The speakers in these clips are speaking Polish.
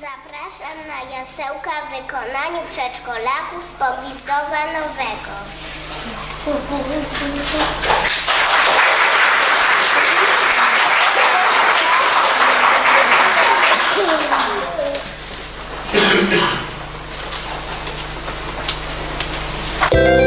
Zapraszam na jasełka w wykonaniu przedszkolaków z Pogwizdowa Nowego. Puszysty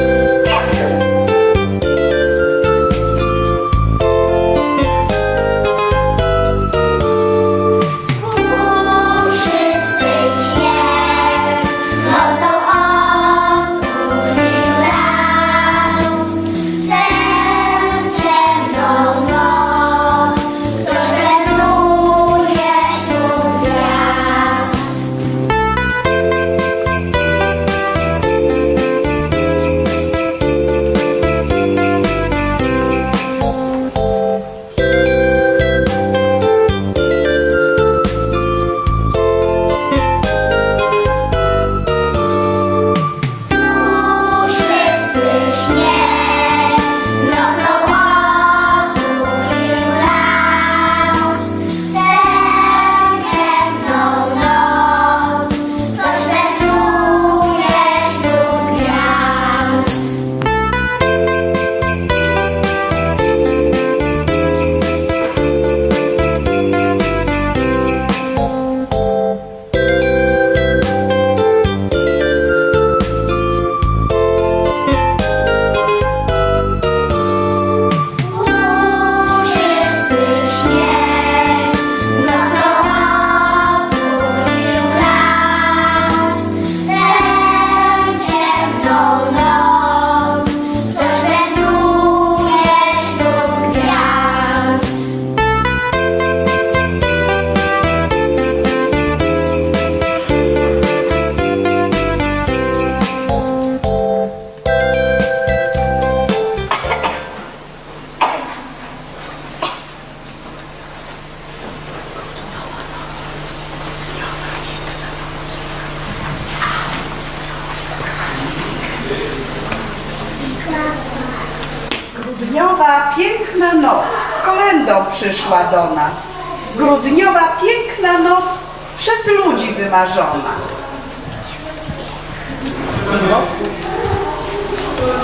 przyszła do nas. Grudniowa piękna noc przez ludzi wymarzona.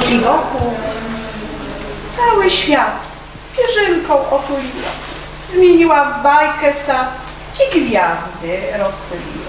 I wokół, cały świat pierzynką otuliła. Zmieniła w bajkę sad i gwiazdy rozpyliła.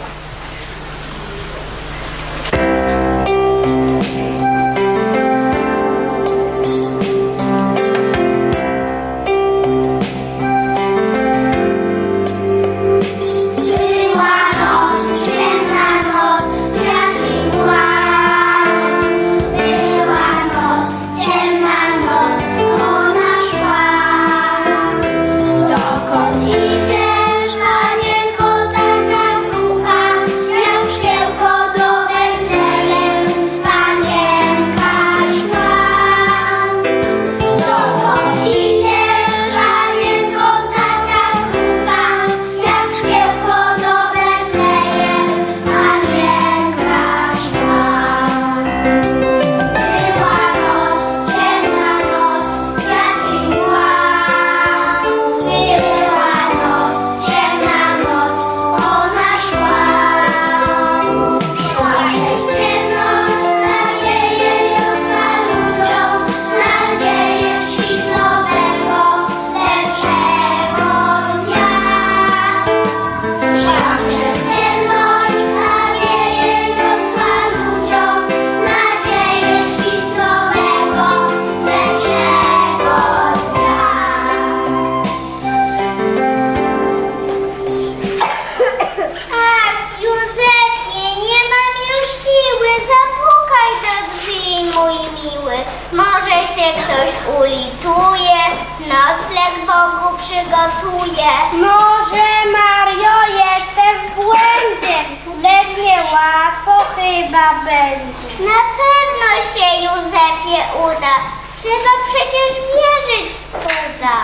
Trzeba przecież wierzyć w cuda.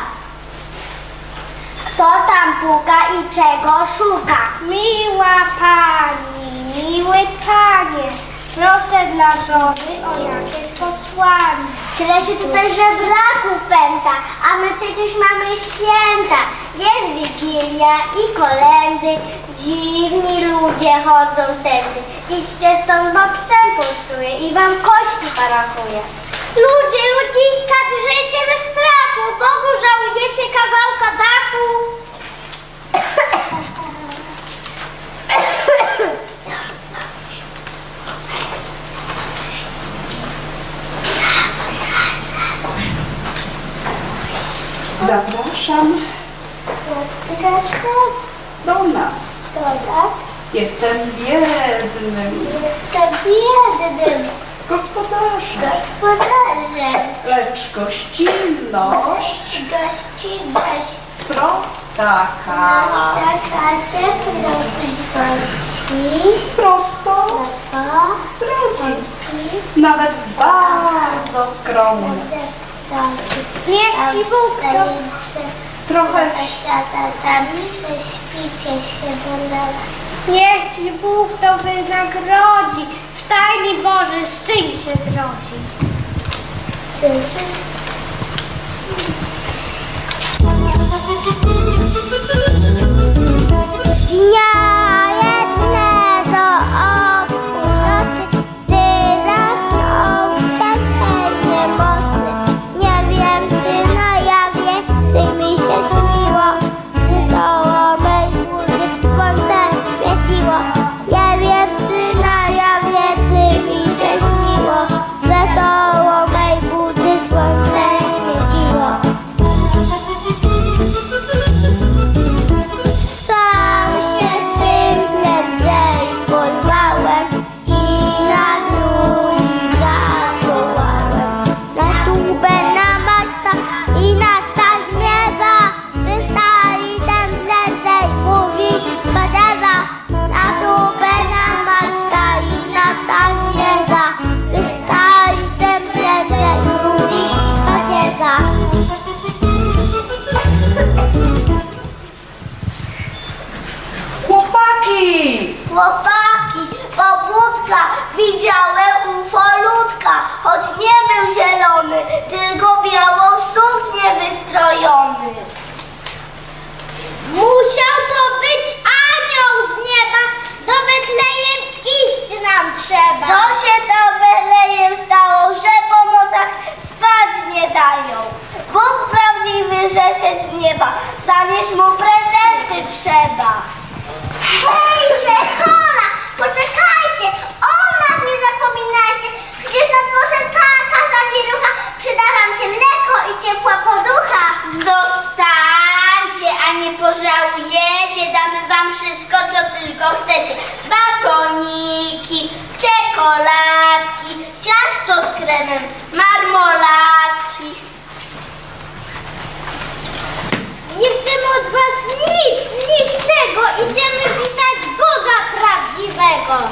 Kto tam puka i czego szuka? Miła pani, miły panie, proszę dla żony o jakieś posłanie. Tyle się tutaj żebraków pęta, a my przecież mamy święta. Jest Wigilia i kolendy, dziwni ludzie. chodzą tędy. Idźcie stąd, bo psem poszczuje i wam kości parachuje. Ludzie, ludziska, drżycie ze strachu. Bogu żałujecie kawałka dachu. Zapraszam do nas. To nas Jestem biednym jestem biednym gospodarzem, gospodarzem. lecz gościnność Gościnność prostaka. taka się prosić gości. Prosto Prosto. z drogi, nawet bardzo skromny. Niech ci Bóg to Trochę siada tam, prześpicie się. Niech ci Bóg to wynagrodzi. W stajni Boży syn się zrodzi. Dnia chłopaki! Pobudka, widziałem ufolutka, choć nie był zielony, tylko białą suknię wystrojony. Musiał to być anioł z nieba, do Betlejem iść nam trzeba. Co się to Betlejem stało, że po nocach spać nie dają? Bóg prawdziwy rzeszeć nieba, zanieść mu prezenty trzeba. Hejże, hola, poczekajcie, o nas nie zapominajcie, przecież na dworze taka zawierucha, przyda wam się mleko i ciepła poducha. Zostańcie, a nie pożałujecie, damy wam wszystko, co tylko chcecie. Batoniki, czekoladki, ciasto z kremem, marmolatki. Nie chcemy od was nic, niczego. Idziemy witać Boga prawdziwego.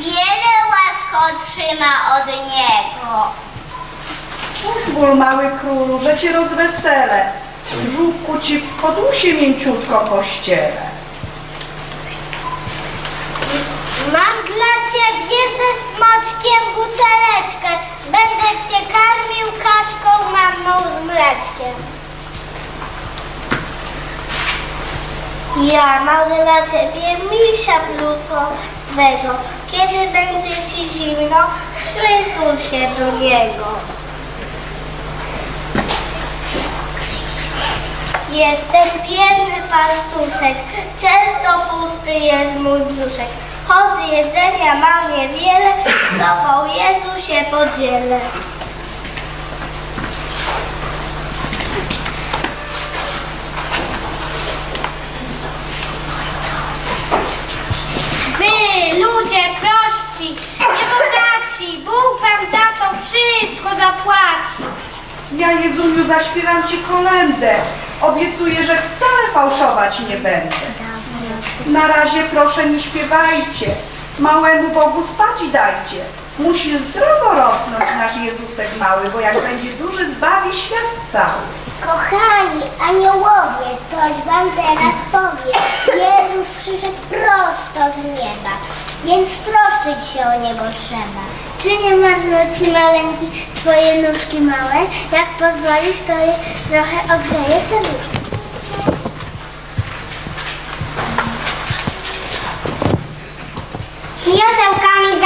Wiele łask otrzyma od niego. Pozwól, mały królu, że cię rozweselę. Żółku ci podusie mięciutko pościelę. Mam dla ciebie ze smoczkiem buteleczkę. Będę cię karmił kaszką manną z mleczkiem. Ja mam dla ciebie misia blusowego. Kiedy będzie ci zimno, przytul się do niego. Jestem biedny pastuszek, często pusty jest mój brzuszek. Choć jedzenia mam niewiele, z tobą Jezu się podzielę. Ludzie prości, niebogaci, Bóg wam za to wszystko zapłaci. Ja, Jezuniu, zaśpiewam ci kolendę. Obiecuję, że wcale fałszować nie będę. Na razie proszę nie śpiewajcie. Małemu Bogu spać dajcie. Musi zdrowo rosnąć nasz Jezusek mały, bo jak będzie duży, zbawi świat cały. Kochani aniołowie, coś wam teraz powiem. Jezus przyszedł prosto z nieba, więc troszczyć się o Niego trzeba. Czy nie marzną ci maleńki twoje nóżki małe? Jak pozwolisz, to je trochę ogrzeję sobie. Miotełkami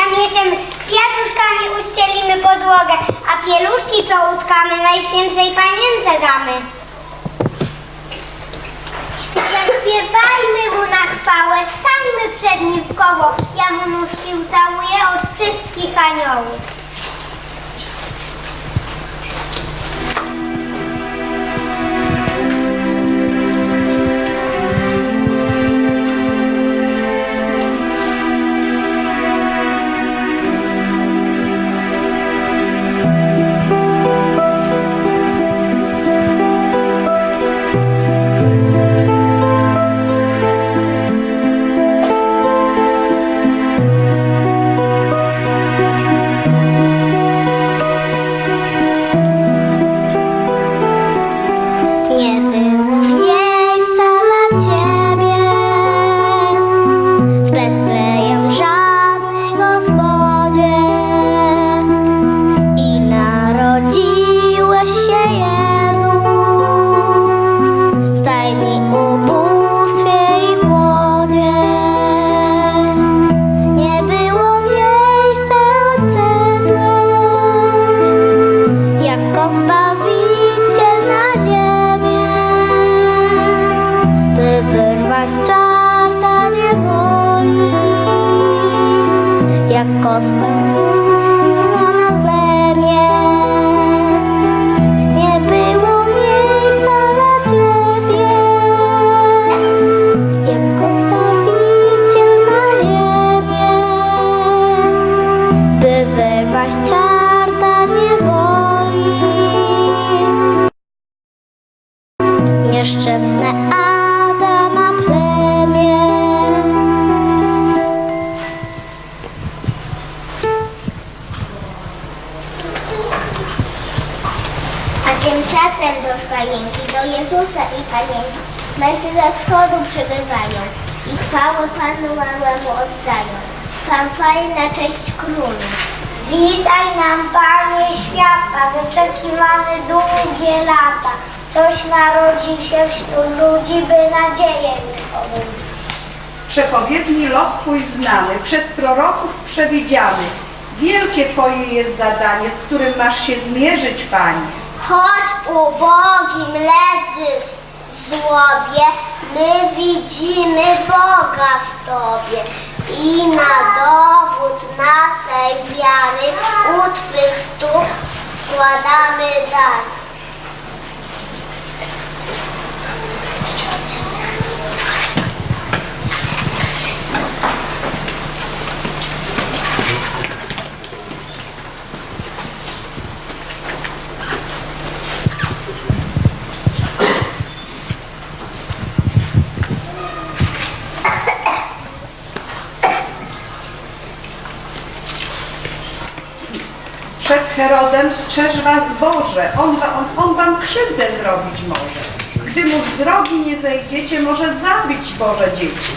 kwiatuszkami uścielimy podłogę, a pieluszki, co utkamy, Najświętszej Panience damy. Zaśpiewajmy mu na chwałę, stańmy przed nim w koło. Ja mu nóżki ucałuję od wszystkich aniołów. Tymczasem do stajenki, do Jezusa i Panienki, męcy ze wschodu przybywają i chwałę Panu małemu oddają. Fanfary na cześć królu. Witaj nam, Panie świata, wyczekiwany długie lata. Coś narodził się wśród ludzi, by nadzieję mi pobudzić. Z przepowiedni los Twój znany, przez proroków przewidziany. Wielkie Twoje jest zadanie, z którym masz się zmierzyć, Panie. Choć ubogim leżysz w złobie, my widzimy Boga w Tobie. I na dowód naszej wiary u Twych stóp składamy dar. Herodem strzeż was Boże, on, on, on wam krzywdę zrobić może. Gdy mu z drogi nie zejdziecie, może zabić Boże dzieci.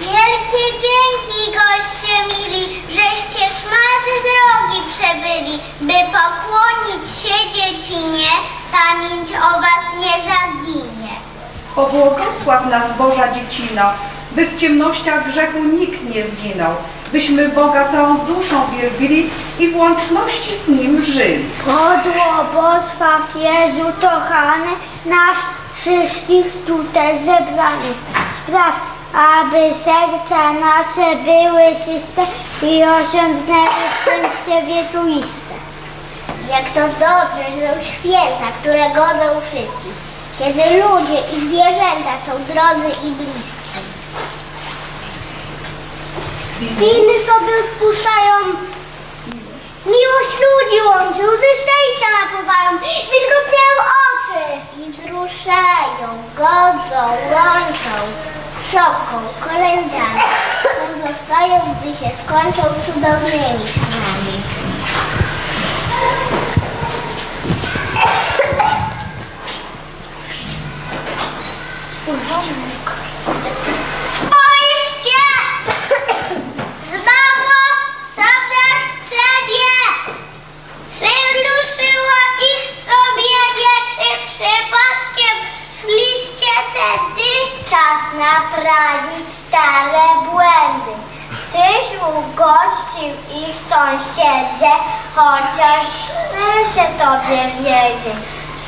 Wielkie dzięki, goście mili, żeście szmaty drogi przebyli, by pokłonić się dziecinie, pamięć o was nie zaginie. Pobłogosław nas Boża dziecino, by w ciemnościach grzechu nikt nie zginął, byśmy Boga całą duszą wielbili i w łączności z Nim żyli. Podłobostwa Jezu kochany, nas wszystkich tutaj zebranych. Spraw, aby serca nasze były czyste i osiągnęły szczęście wiekuiste. Jak to dobrze, że są święta, które godzą wszystkich, kiedy ludzie i zwierzęta są drodzy i bliscy. Winy sobie odpuszczają, miłość ludzi łączy, łzy szczęścia napływają, wilgotnieją oczy i wzruszają, godzą, łączą, szopką, kolędami. Pozostają, gdy się skończą cudownymi snami. Spójrzcie! Chociaż się tobie wiedzy.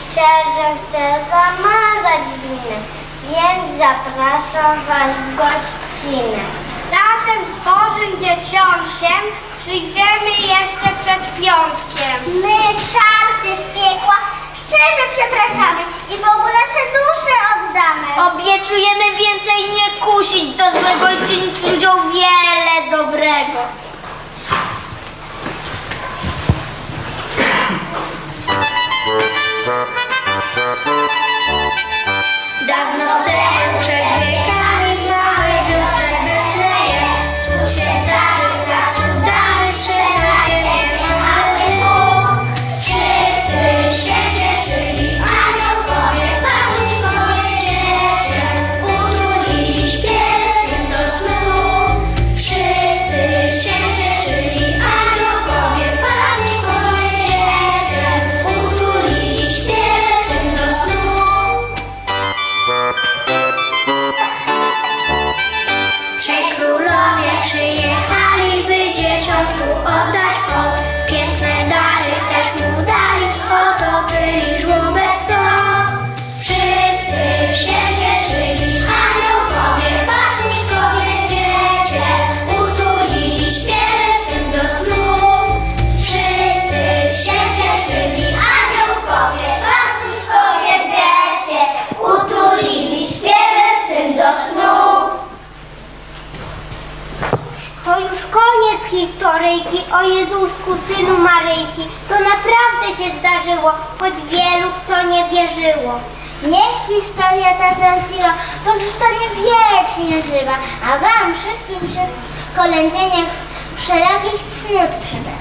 Szczerze chcę zamazać winę, więc zapraszam was w gościnę. Razem z Bożym Dzieciątkiem przyjdziemy jeszcze przed piątkiem. My, czarty z piekła, szczerze przepraszamy i Bogu nasze dusze oddamy. Obiecujemy więcej nie kusić do złego i czynić ludziom wiele Dawno temu historyjki o Jezusku, synu Maryjki. To naprawdę się zdarzyło, choć wielu w to nie wierzyło. Niech historia ta prawdziwa pozostanie wiecznie żywa, a wam wszystkim, w kolędzie niech wszelakich cnót przyda.